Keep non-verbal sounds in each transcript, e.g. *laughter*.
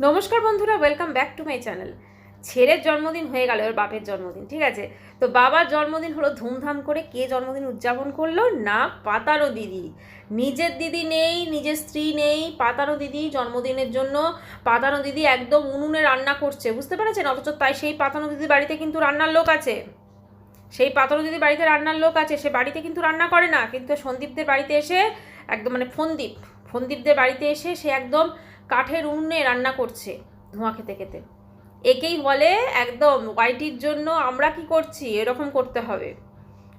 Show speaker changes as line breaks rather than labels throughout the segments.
নমস্কার বন্ধুরা welcome back to my channel ছেলের জন্মদিন হয়ে গেল ওর বাপের জন্মদিন, ঠিক আছে? তো বাবার জন্মদিন হলো ধুমধাম করে কে জন্মদিন উদযাপন করল? না পাতানো দিদি। নিজের দিদি নেই, নিজের স্ত্রী নেই পাতানো দিদি জন্মদিনের জন্য পাতানো দিদি একদম উনুনে রান্না করছে, বুঝতে পেরেছেন? অথচ তাই সেই পাতানো দিদির বাড়িতে কিন্তু রান্নার লোক আছে। সেই পাতানো দিদি বাড়িতে রান্নার লোক আছে, সে বাড়িতে কিন্তু রান্না করে না, কিন্তু সন্দীপদের বাড়িতে এসে, একদম মানে ফন্দীপ, ফন্দীপদের বাড়িতে এসে সে একদম কাঠের উনুনে রান্না করছে ধোঁয়া খেতে খেতে। একেই বলে একদম ওয়াইটির জন্য আমরা কি করছি? এরকম করতে হবে।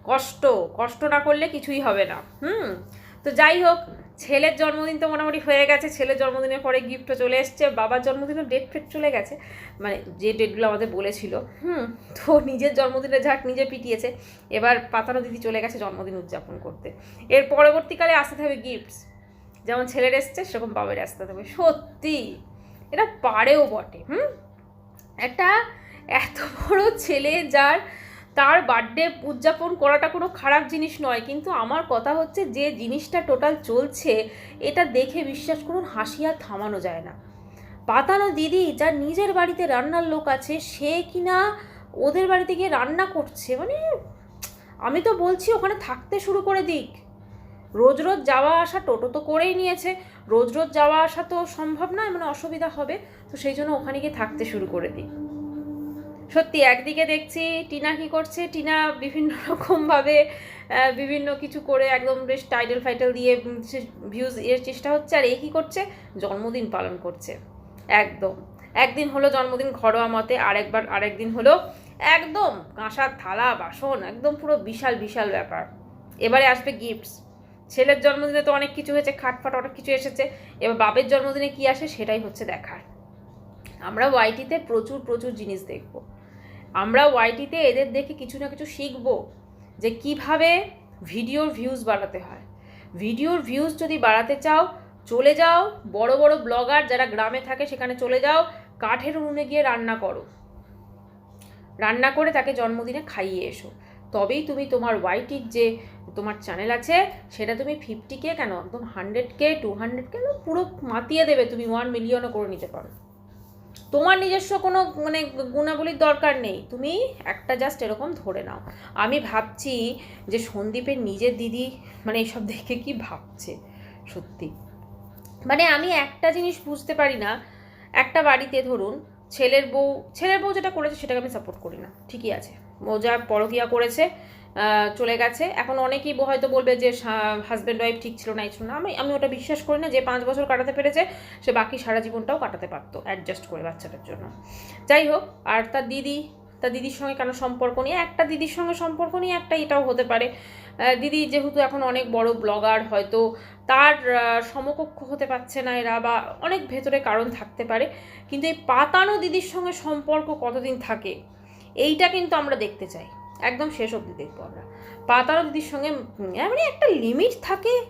কষ্ট কষ্ট না করলে কিছুই হবে না। হুম? তো যাই হোক, ছেলের জন্মদিন তো মোটামুটি হয়ে গেছে। ছেলের জন্মদিনের পরে গিফটও চলে এসছে। বাবার জন্মদিনের ডেট ফেট চলে গেছে। মানে যে ডেটগুলো আমাদের বলেছিল। হুম? তো নিজের জন্মদিনে ঝাট নিজে পিটিয়েছে। এবার পাতানো দিদি চলে গেছে জন্মদিন উদযাপন করতে। এর পরবর্তীকালে আসতে হবে গিফটস যেমন ছেলের এসছে, সেরকম বাবার আসতে থাকবে সত্যি, এটা পারেও বটে, হুম? একটা এত বড় ছেলে যার, তার বার্থডে উদযাপন করাটা কোনো খারাপ জিনিস নয়, কিন্তু আমার কথা হচ্ছে যে জিনিসটা টোটাল চলছে, এটা দেখে বিশ্বাস করুন, হাসি আর থামানো যায় না। পাতানো দিদি, যার নিজের বাড়িতে রান্নার লোক আছে, সে কিনা ওদের বাড়িতে গিয়ে রান্না করছে মানে আমি তো বলছি ওখানে থাকতে শুরু করে দিক। রোজ রোজ যাওয়া আসা টোটো তো করেই নিয়েছে। রোজ রোজ যাওয়া আসা তো সম্ভব নয় মানে অসুবিধা হবে। তো সেই জন্য ওখানে গিয়ে থাকতে শুরু করে দিই। সত্যি, একদিকে দেখছি টিনা কি করছে, টিনা বিভিন্ন *laughs* রকমভাবে বিভিন্ন কিছু করে একদম বেশ টাইটেল ফাইটেল দিয়ে ভিউজ এর চেষ্টা হচ্ছে, আর এ কী করছে? জন্মদিন পালন করছে। একদম। একদিন হলো জন্মদিন ঘরোয়া মতে, আরেকবার, আরেকদিন হলো একদম কাঁসার থালা, বাসন, একদম পুরো বিশাল বিশাল ব্যাপার। এবারে আসবে গিফটস ছেলের জন্মদিনে তো অনেক কিছু হয়েছে, খাটফাট অনেক কিছু এসেছে। এবার বাপের জন্মদিনে কি আসে সেটাই হচ্ছে দেখার। আমরা ওয়াইটিতে প্রচুর প্রচুর জিনিস দেখব। আমরা ওয়াইটিতে এদের দেখে কিছু না কিছু শিখব যে কীভাবে ভিডিওর ভিউজ বাড়াতে হয়। ভিডিওর ভিউজ যদি বাড়াতে চাও, চলে যাও। বড় বড় ব্লগার যারা গ্রামে থাকে সেখানে চলে যাও। কাঠের উনুনে গিয়ে রান্না করো। রান্না করে তাকে জন্মদিনে খাইয়ে এসো। তবেই তুমি তোমার ওয়াইটির যে তোমার চ্যানেল আছে, সেটা তুমি ফিফটি কে কেন? একদম hundred K two hundred K পুরো মাতিয়ে দেবে তুমি ওয়ান মিলিয়নও করে নিতে পারো। তোমার নিজস্ব কোনো মানে গুণাবলীর দরকার নেই। তুমি একটা জাস্ট এরকম ধরে নাও। আমি ভাবছি যে সন্দীপের নিজের দিদি মানে এইসব দেখে কি ভাবছে, সত্যি। মানে আমি একটা জিনিস বুঝতে পারি না। একটা বাড়িতে ধরুন, ছেলের বউ ছেলের বউ যেটা করেছে সেটাকে আমি সাপোর্ট করি না। ঠিকই আছে। যা পরকিয়া করেছে চলে গেছে। এখন অনেকেই হয়তো বলবে যে হাজব্যান্ড ওয়াইফ ঠিক ছিল না, এই ছিল না। আমি আমি ওটা বিশ্বাস করি না যে, পাঁচ বছর কাটাতে পেরেছে, সে বাকি সারা জীবনটাও কাটাতে পারতো অ্যাডজাস্ট করে বাচ্চাটার জন্য। যাই হোক, আর তার দিদি, তার দিদির সঙ্গে কেন সম্পর্ক নিয়ে একটা দিদির সঙ্গে সম্পর্ক নিয়ে একটা এটাও হতে পারে। দিদি যেহেতু এখন অনেক বড় ব্লগার হয়তো তার সমকক্ষ হতে পারছে না এরা, বা অনেক ভেতরে কারণ থাকতে পারে। কিন্তু এই পাতানো দিদির সঙ্গে সম্পর্ক কতদিন থাকে? এইটা কিন্তু আমরা দেখতে চাই। একদম শেষ অবধি দেখব আমরা। পাতানো দিদির সঙ্গে উম, মানে একটা লিমিট থাকে।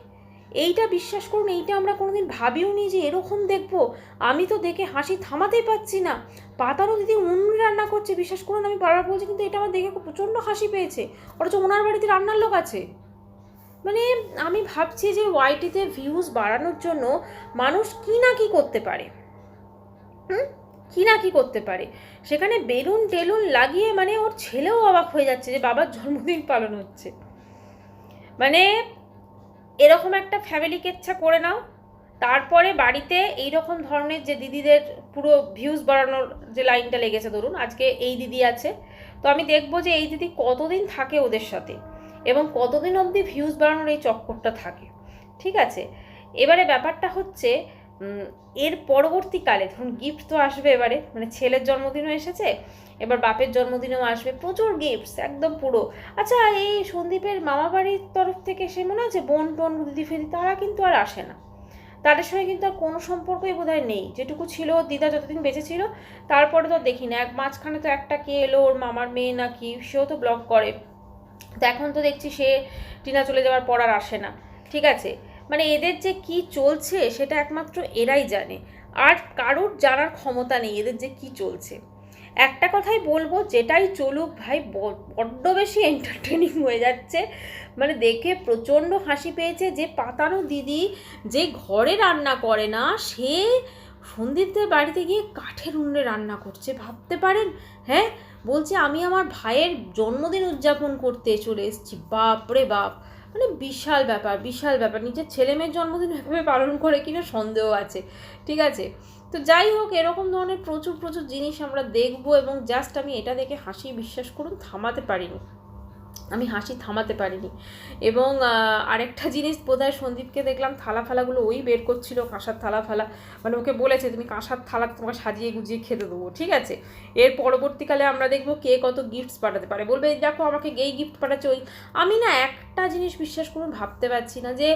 এইটা বিশ্বাস করুন এইটা আমরা কোনোদিন ভাবিও নি যে এরকম দেখব। আমি তো দেখে হাসি থামাতেই পাচ্ছি না। পাতানো দিদি উনুনে রান্না করছে বিশ্বাস করুন আমি বারবার বলছি কিন্তু এটা আমার দেখে খুব প্রচণ্ড হাসি পেয়েছে। অথচ ওনার বাড়িতে রান্নার লোক আছে। মানে আমি ভাবছি যে ওয়াইটিতে ভিউজ বাড়ানোর জন্য মানুষ কি না কি করতে পারে। হুম? কি না কি করতে পারে? সেখানে বেলুন টেলুন লাগিয়ে মানে ওর ছেলেও অবাক হয়ে যাচ্ছে যে বাবার জন্মদিন পালন হচ্ছে। মানে এরকম একটা ফ্যামিলি কেচ্ছা করে নাও। তারপরে বাড়িতে এই রকম ধরনের যে দিদিদের পুরো ভিউজ বাড়ানোর যে লাইনটা লেগেছে ধরুন, আজকে এই দিদি আছে। তো আমি দেখব যে এই দিদি কতদিন থাকে ওদের সাথে এবং কতদিন অবধি ভিউজ বাড়ানোর এই চক্করটা থাকে। ঠিক আছে? এবারে ব্যাপারটা হচ্ছে এর পরবর্তীকালে ধরুন গিফট তো আসবে এবারে মানে ছেলের জন্মদিনও এসেছে, এবার বাপের জন্মদিনেও আসবে, প্রচুর গিফটস একদম পুরো। আচ্ছা এই সন্দীপের মামা বাড়ির তরফ থেকে সে মনে আছে বোন টোন, দিদি ফেদি, তারা কিন্তু আর আসে না। তাদের সঙ্গে কিন্তু আর কোনো সম্পর্কই বোধহয় নেই। যেটুকু ছিল, দিদা যতদিন বেঁচে ছিল, তারপরে তো দেখি না। এক মাঝখানে তো একটা কে এলো, ওর মামার মেয়ে নাকি, সেও তো ব্লগ করে। তো এখন তো দেখছি সে টিনা চলে যাওয়ার পর আর আসে না। ঠিক আছে? মানে এদের যে কি চলছে সেটা একমাত্র এরাই জানে। আর কারোর জানার ক্ষমতা নেই এদের যে কি চলছে। একটা কথাই বলব, যেটাই চলুক ভাই বড্ড বেশি এন্টারটেনিং হয়ে যাচ্ছে। মানে দেখে প্রচণ্ড হাসি পেয়েছে যে পাতানো দিদি যে ঘরে রান্না করে না, সে সন্দীপদের বাড়িতে গিয়ে কাঠের উনুনে রান্না করছে। ভাবতে পারেন? হ্যাঁ? বলছে, আমি আমার ভাইয়ের জন্মদিন উদযাপন করতে চলে এসেছি। বাপ রে বাপ! মানে বিশাল ব্যাপার বিশাল ব্যাপার। নিজের ছেলে মেয়ের জন্মদিন এভাবে পালন করে কিনা সন্দেহ আছে, ঠিক আছে? তো যাই হোক, এরকম ধরনের প্রচুর প্রচুর জিনিস আমরা দেখব এবং জাস্ট আমি এটা দেখে হাসি বিশ্বাস করুন, থামাতে পারিনি। আমি হাসি থামাতে পারিনি। এবং আরেকটা জিনিস বোধহয় সন্দীপকে দেখলাম থালা ফালাগুলো ওই বের করছিল, কাঁসার থালা ফালা। মানে ওকে বলেছে, তুমি কাঁসার থালা তোমাকে সাজিয়ে গুজিয়ে খেতে দেবো, ঠিক আছে? এর পরবর্তীকালে আমরা দেখব কে কত গিফটস পাঠাতে পারে। বলবে "এই দেখো, আমাকে এই গিফট পাঠাচ্ছে ওই আমি না একটা জিনিস বিশ্বাস করুন ভাবতে পারছি না যে,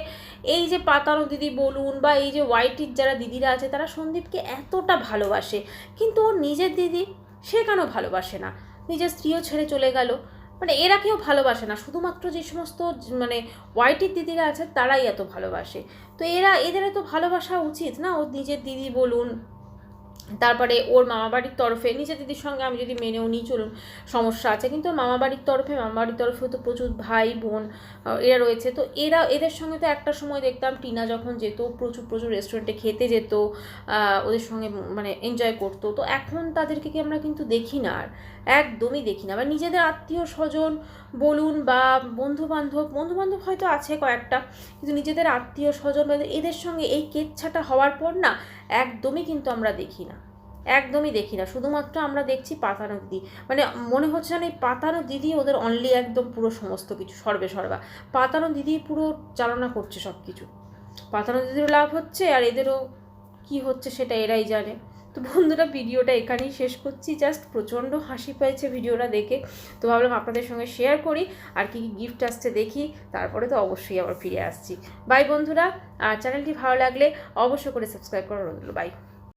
এই যে পাতানো দিদি বলুন বা এই যে হোয়াইটির যারা দিদিরা আছে, তারা সন্দীপকে এতটা ভালোবাসে। কিন্তু ওর নিজের দিদি সে কেন ভালোবাসে না? নিজের স্ত্রীও ছেড়ে চলে গেল। মানে এরা কেউ ভালোবাসে না। শুধুমাত্র যে সমস্ত মানে হোয়াইটের দিদিরা আছে, তারাই এত ভালোবাসে। তো এরা, এদের এত ভালোবাসা উচিত না? ও নিজের দিদি বলুন তারপরে ওর মামাবাড়ির তরফে, নিজের দিদির সঙ্গে আমি যদি মেনেও নিই, চলুন, সমস্যা আছে। কিন্তু মামাবাড়ির তরফে মামাবাড়ির তরফে তো প্রচুর ভাই, বোন এরা রয়েছে। তো এরা, এদের সঙ্গে তো একটা সময় দেখতাম টিনা যখন যেত, প্রচুর প্রচুর রেস্টুরেন্টে খেতে যেত ওদের সঙ্গে মানে এনজয় করতো। তো এখন তাদেরকে কি আমরা কিন্তু দেখি না আর? একদমই দেখি না। বা নিজেদের আত্মীয় স্বজন বলুন বা বন্ধু বান্ধব বন্ধু বান্ধব হয়তো আছে কয়েকটা, কিন্তু নিজেদের আত্মীয় স্বজন বা এদের সঙ্গে এই কেচ্ছাটা হওয়ার পর না একদমই কিন্তু আমরা দেখি না। একদমই দেখি না। শুধুমাত্র আমরা দেখছি পাতানো দিদি মানে মনে হচ্ছে না এই পাতানো দিদি ওদের অনলি একদম পুরো সমস্ত কিছু, সর্বে সর্বা। পাতানো দিদি পুরো চালনা করছে সব কিছু পাতানো দিদিরও লাভ হচ্ছে আর এদেরও কি হচ্ছে সেটা এরাই জানে। তো বন্ধুরা, ভিডিওটা এখানেই শেষ করছি। জাস্ট প্রচণ্ড হাসি পেয়েছে ভিডিওটা দেখে। তো ভাবলাম আপনাদের সঙ্গে শেয়ার করি আর কি কী গিফট আসছে দেখি। তারপরে তো অবশ্যই আবার ফিরে আসছি। বাই বন্ধুরা, আর চ্যানেলটি ভালো লাগলে অবশ্যই করে সাবস্ক্রাইব করা রইল বাই